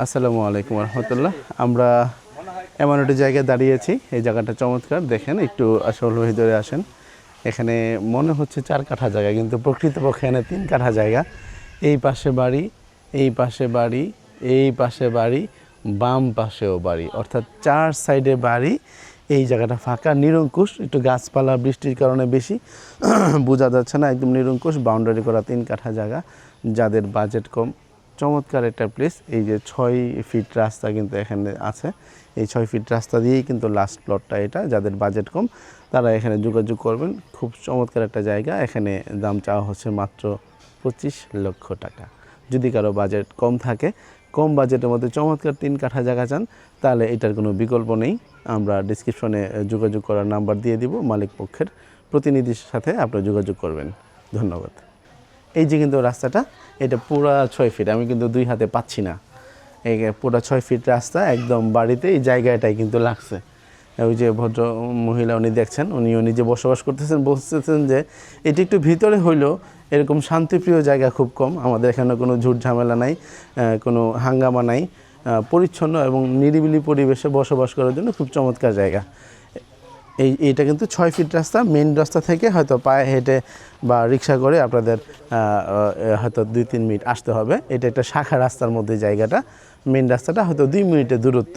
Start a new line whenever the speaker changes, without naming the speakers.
আসসালামু আলাইকুম রহমতুল্লাহ। আমরা এমন একটি জায়গায় দাঁড়িয়েছি এই জায়গাটা চমৎকার। দেখেন, একটু আসল ভিতরে আসেন। এখানে মনে হচ্ছে চার কাঠা জায়গা, কিন্তু প্রকৃতপক্ষে এখানে তিন কাঠা জায়গা। এই পাশে বাড়ি, এই পাশে বাড়ি, এই পাশে বাড়ি, বাম পাশেও বাড়ি। অর্থাৎ চার সাইডে বাড়ি। এই জায়গাটা ফাঁকা, নিরঙ্কুশ, একটু গাছপালা, বৃষ্টির কারণে বেশি। বোঝা যাচ্ছে না, একদম নিরঙ্কুশ বাউন্ডারি করা তিন কাঠা জায়গা। যাদের বাজেট কম চমৎকার একটা প্লেস এই যে ছয় ফিট রাস্তা কিন্তু এখানে আছে। এই ছয় ফিট রাস্তা দিয়েই কিন্তু লাস্ট প্লটটা এটা, যাদের বাজেট কম, তারা এখানে যোগাযোগ করবেন। খুব চমৎকার একটা জায়গা। এখানে দাম চাওয়া হচ্ছে মাত্র পঁচিশ লক্ষ টাকা। যদি কারও বাজেট কম থাকে, কম বাজেটের মধ্যে চমৎকার তিন কাঠা জায়গা চান, তাহলে এটার কোনো বিকল্প নেই। আমরা ডিসক্রিপশনে যোগাযোগ করার নাম্বার দিয়ে দিব, মালিক পক্ষের প্রতিনিধির সাথে আপনারা যোগাযোগ করবেন। ধন্যবাদ। এই যে কিন্তু রাস্তাটা, এটা পুরা ছয় ফিট আমি কিন্তু দুই হাতে পাচ্ছি না। এই পুরা ছয় ফিট রাস্তা, একদম বাড়িতে এই জায়গাটাই কিন্তু লাগছে। ওই যে ভদ্র মহিলা উনি দেখছেন উনিও নিজে বসবাস করতেছেন, বলতেছেন যে এটি একটু ভিতরে হইলেও এরকম শান্তিপ্রিয় জায়গা খুব কম, আমাদের এখানে কোনো ঝুট ঝামেলা নাই কোনো হাঙ্গামা নাই পরিচ্ছন্ন এবং নিরিবিলি পরিবেশে বসবাস করার জন্য খুব চমৎকার জায়গা। এই এটা কিন্তু ছয় ফিট রাস্তা মেন রাস্তা থেকে হয়তো পায়ে হেঁটে বা রিক্সা করে আপনাদের হয়তো দুই তিন মিনিট আসতে হবে। এটা একটা শাখা রাস্তার মধ্যে জায়গাটা। মেন রাস্তাটা হয়তো দুই মিনিটের দূরত্ব।